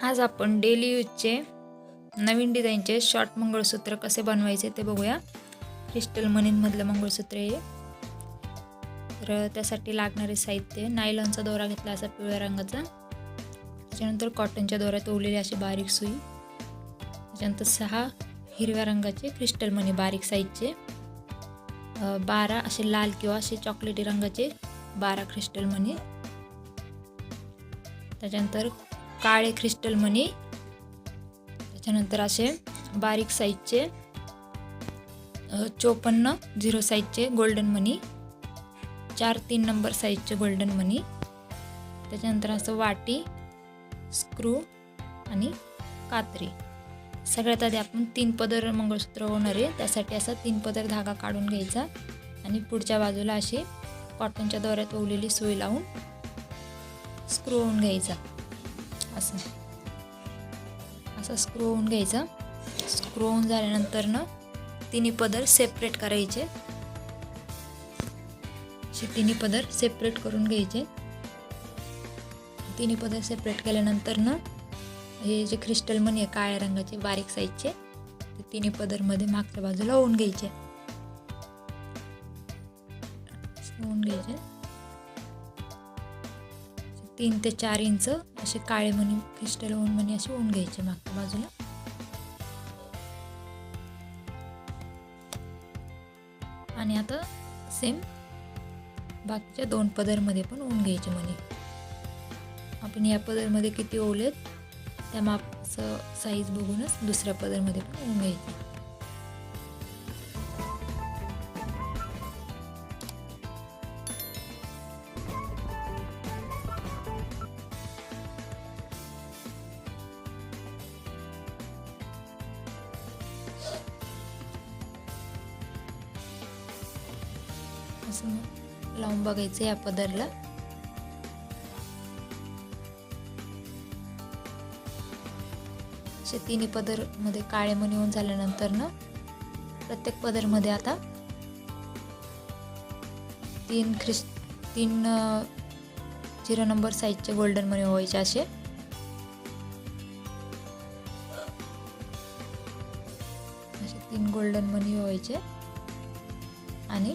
आज आपण डेली यूजचे नवीन डिझाईनचे शॉर्ट मंगळसूत्र कसे बनवायचे ते बघूया. क्रिस्टल मनीमधलं मंगळसूत्र हे. तर त्यासाठी लागणारे साहित्य नायलॉनचा दोरा घेतला असा पिवळ्या रंगाचा. त्याच्यानंतर कॉटनच्या दोऱ्यात ओवलेली अशी बारीक सुई. त्याच्यानंतर सहा हिरव्या रंगाचे क्रिस्टल मनी बारीक साईजचे. बारा असे लाल किंवा असे चॉकलेटी रंगाचे बारा क्रिस्टल मनी त्याच्यानंतर काळे क्रिस्टल मनी त्याच्यानंतर असे बारीक साईजचे चोपन्न झिरो साईजचे गोल्डन मनी चार तीन नंबर साईजचे गोल्डन मनी त्याच्यानंतर असं वाटी स्क्रू आणि कात्री. सगळ्यात आधी आपण तीन पदर मंगळसूत्र होणार आहे त्यासाठी असा तीन पदर धागा काढून घ्यायचा आणि पुढच्या बाजूला अशी कॉटनच्या दोऱ्यात ओवलेली सुई लावून स्क्रू होऊन घ्यायचा. असं. असं स्क्रू होऊन घ्यायचा. स्क्रू होऊन झाल्यानंतर ना तिन्ही पदर सेपरेट करायचे. असे तिन्ही पदर सेपरेट करून घ्यायचे. तिन्ही पदर सेपरेट केल्यानंतर ना हे जे क्रिस्टल मनी आहे काळ्या रंगाचे बारीक साईजचे ते तिन्ही पदरमध्ये मागच्या बाजूला होऊन घ्यायचे. होऊन घ्यायचे. तीन ते चार इंच असे काळे मणी क्रिस्टल ओन मणी असे ऊन घ्यायचे मागच्या बाजूला. आणि आता सेम बाकीच्या दोन पदरमध्ये पण ऊन घ्यायचे मणी आपण या पदरमध्ये किती ओवलेत त्या माप साईज बघूनच दुसऱ्या पदरमध्ये पण ऊन घ्यायचे. असं लावून बघायचं या पदरला. असे तिन्ही पदरमध्ये काळे मणी होऊन झाल्यानंतर ना प्रत्येक पदरमध्ये आता तीन ख्रिस तीन झिरो नंबर साईजचे गोल्डन मनी व्हायचे असे. असे तीन गोल्डन मनी व्हायचे. आणि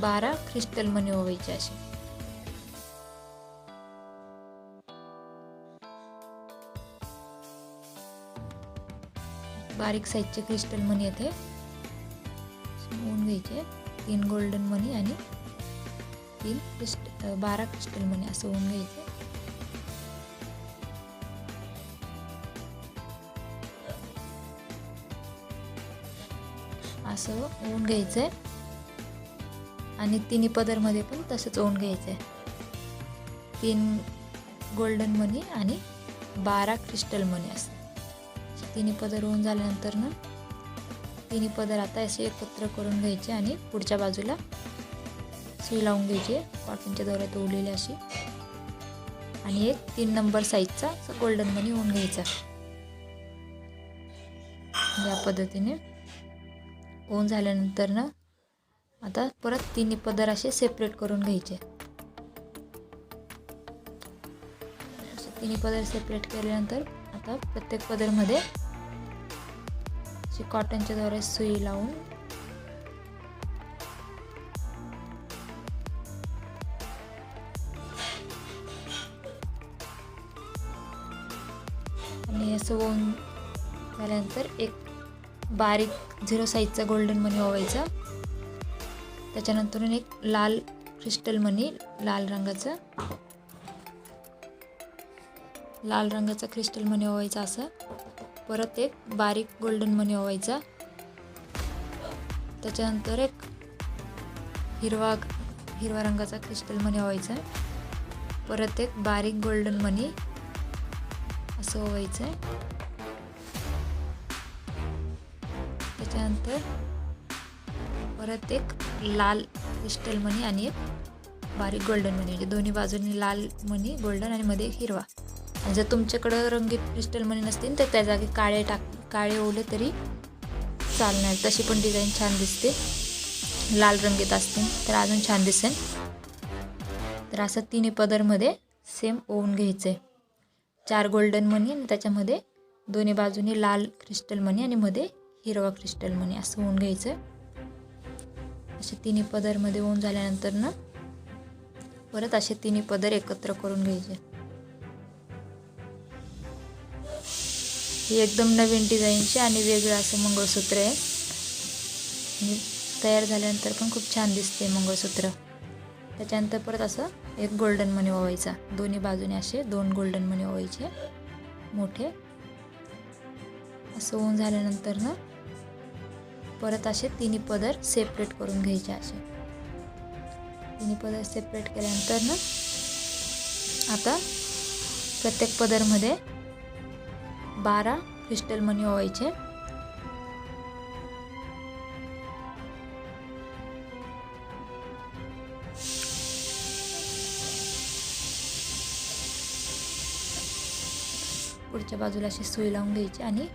बारा क्रिस्टल मनी व्हायचे असे बारीक साईजचे क्रिस्टल मनी येते. होऊन घ्यायचे. तीन गोल्डन मनी आणि तीन क्रिस्ट बारा क्रिस्टल मनी असं होऊन घ्यायचे. असं होऊन घ्यायचं आहे आणि तिन्ही पदरमध्ये पण तसंच ओन घ्यायचं आहे तीन गोल्डन मनी आणि बारा क्रिस्टल मनी असं. तिन्ही पदर ओन झाल्यानंतर ना तिन्ही पदर आता असे एकत्र करून घ्यायचे आणि पुढच्या बाजूला सुई लावून घ्यायची कॉटनच्या दोऱ्यात ओढलेली अशी. आणि एक तीन नंबर साईजचा गोल्डन मनी होऊन घ्यायचा. या पद्धतीने ओन झाल्यानंतर ना आता परत तिन्ही पदर असे सेपरेट करून घ्यायचे. तिन्ही पदर सेपरेट केल्यानंतर आता प्रत्येक पदरमध्ये अशी कॉटनच्या द्वारे सुई लावून आणि असं होऊन झाल्यानंतर एक बारीक झिरो साईजचा गोल्डन मनी ओवायचा. त्याच्यानंतरून एक लाल क्रिस्टल मनी लाल रंगाचं. लाल रंगाचा क्रिस्टल मनी ओवायचा असं. परत एक बारीक गोल्डन मनी ओवायचा. त्याच्यानंतर एक हिरवा हिरवा रंगाचा क्रिस्टल मनी ओवायचा. परत एक बारीक गोल्डन मनी असं ओवायचं. आहे त्याच्यानंतर परत एक लाल क्रिस्टल मनी आणि एक बारीक गोल्डन मनी म्हणजे दोन्ही बाजूनी लाल मनी गोल्डन आणि मध्ये एक हिरवा. आणि जर तुमच्याकडं रंगीत क्रिस्टल मनी नसतील तर त्या जागी काळे टाक काळे ओले तरी चालणार. तशी पण डिझाईन छान दिसते. लाल रंगीत असतील तर अजून छान दिसेल. तर असं तिन्ही पदरमध्ये सेम ओवून घ्यायचं आहे चार गोल्डन मणी आणि त्याच्यामध्ये दोन्ही बाजूनी लाल क्रिस्टल मणी आणि मध्ये हिरवा क्रिस्टल मणी. असं होऊन घ्यायचं असे तिन्ही पदरमध्ये होऊन झाल्यानंतर ना परत असे तिन्ही पदर एकत्र करून घ्यायचे. ही एकदम नवीन डिझाईनची आणि वेगळं असं मंगळसूत्र आहे. आणि तयार झाल्यानंतर पण खूप छान दिसते मंगळसूत्र. त्याच्यानंतर परत असं एक गोल्डन मनी ओवायचा. दोन्ही बाजूने असे दोन गोल्डन मनी ओवायचे. मोठे. असं होऊन झाल्यानंतर ना परत असे तिन्ही पदर सेपरेट करून घ्यायचे असे. तिन्ही पदर सेपरेट केल्यानंतर ना आता प्रत्येक पदरमध्ये बारा क्रिस्टल मनी ओवायचे. पुढच्या बाजूला अशी सुई लावून घ्यायची आणि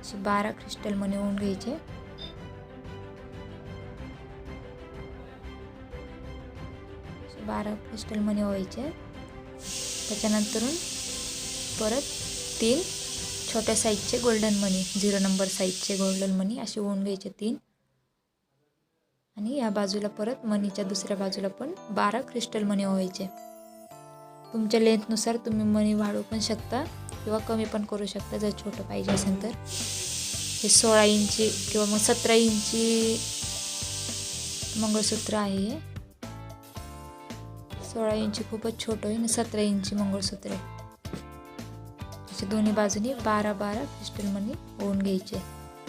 अशी बारा क्रिस्टल मनी होऊन घ्यायचे. बारा क्रिस्टल मनी व्हायचे. त्याच्यानंतरून परत तीन छोट्या साईजचे गोल्डन मनी झिरो नंबर साईजचे गोल्डन मनी असे होऊन घ्यायचे तीन. आणि या बाजूला परत मनीच्या दुसऱ्या बाजूला पण बारा क्रिस्टल मनी व्हायचे. तुमच्या लेंथनुसार तुम्ही मनी वाढवू पण शकता किंवा कमी पण करू शकता जर छोटं पाहिजे असेल तर. हे सोळा इंची किंवा मग सतरा इंची मंगळसूत्र आहे हे. सोळा इंची खूपच छोटं आहे आणि सतरा इंची मंगळसूत्र आहे. असे दोन्ही बाजूनी बारा बारा क्रिस्टल मनी ओवून घ्यायचे.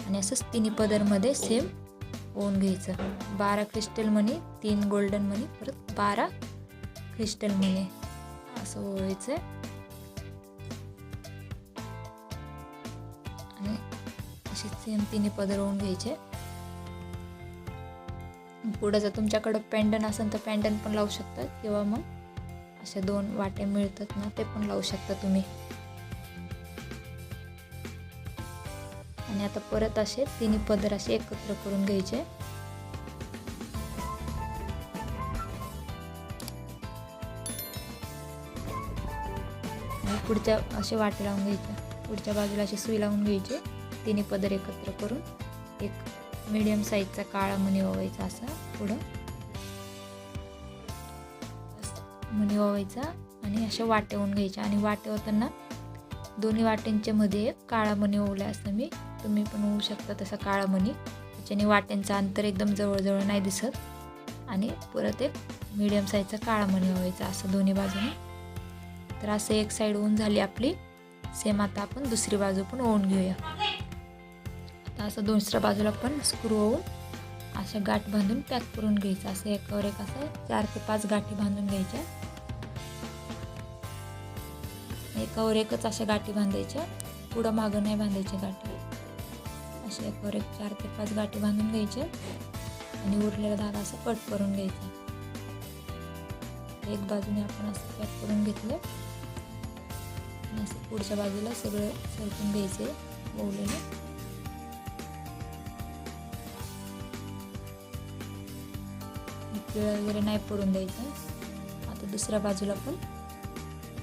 आणि असंच तिन्ही पदरमध्ये सेम ओवून घ्यायचं. बारा क्रिस्टल मनी तीन गोल्डन मनी परत बारा क्रिस्टल मनी असं ओवायचं. आणि असे सेम तिन्ही पदर ओन घ्यायचे. पुढं जर तुमच्याकडं पॅन्डन असेल तर पॅन्डन पण लावू शकता. किंवा मग अशा दोन वाटे मिळतात ना ते पण लावू शकता तुम्ही. आणि आता परत असे तिन्ही पदर असे एकत्र करून घ्यायचे. पुढच्या असे वाटे लावून घ्यायचे. पुढच्या बाजूला अशी सुई लावून घ्यायचे. तिन्ही पदर एकत्र करून एक मीडियम साईजचा काळा मणी ओवायचा असा पुढं. मणी ओवायचा आणि अशा वाटे होऊन घ्यायच्या आणि वाटे होताना दोन्ही वाट्यांच्या मध्ये एक काळा मणी ओवला असं मी तुम्ही पण होऊ शकता तसा काळा मणी त्याच्याने वाट्यांचं अंतर एकदम जवळजवळ नाही दिसत. आणि परत एक मिडियम साईजचा काळा मणी ओवायचा असं दोन्ही बाजूने. तर असं एक साईड होऊन झाली आपली. सेम आता आपण दुसरी बाजू पण ओवून घेऊया. आता असं दुसऱ्या बाजूला पण स्क्रू होऊन अशा गाठ बांधून पॅक करून घ्यायचं. असं एकावर एक असं चार ते पाच गाठी बांधून घ्यायच्या. एकावर एकच अशा गाठी बांधायच्या. पुढं मागं नाही बांधायच्या गाठी. अशा एकावर एक चार ते पाच गाठी बांधून घ्यायच्या. आणि उरलेला धागा असं कट करून घ्यायचा. एक बाजूने आपण असं पॅक करून घेतलं. आणि असं पुढच्या बाजूला सगळं सरकून घ्यायचे ओवलेलं पिळ वगैरे नाही पडून द्यायचं. आता दुसऱ्या बाजूला पण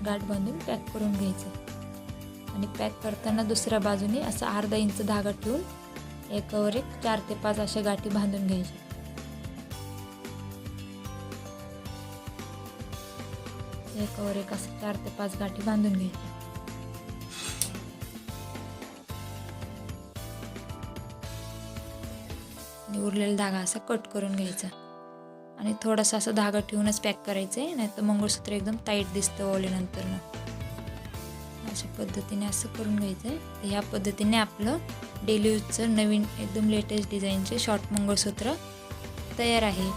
गाठ बांधून पॅक करून घ्यायचं. आणि पॅक करताना दुसऱ्या बाजूने असं अर्धा इंच धागा ठेवून एकावर एक चार ते पाच अशा गाठी बांधून घ्यायच्या. एकावर एक असं चार ते पाच गाठी बांधून घ्यायच्या. आणि उरलेला धागा असा कट करून घ्यायचा. आणि थोडासा असं धागा ठेवूनच पॅक करायचं आहे नाही तर मंगळसूत्र एकदम टाईट दिसतं ओवल्यानंतर अशा पद्धतीने असं करून घ्यायचं आहे. ह्या पद्धतीने आपलं डेली यूजचं नवीन एकदम लेटेस्ट डिझाईनचे शॉर्ट मंगळसूत्र तयार आहे.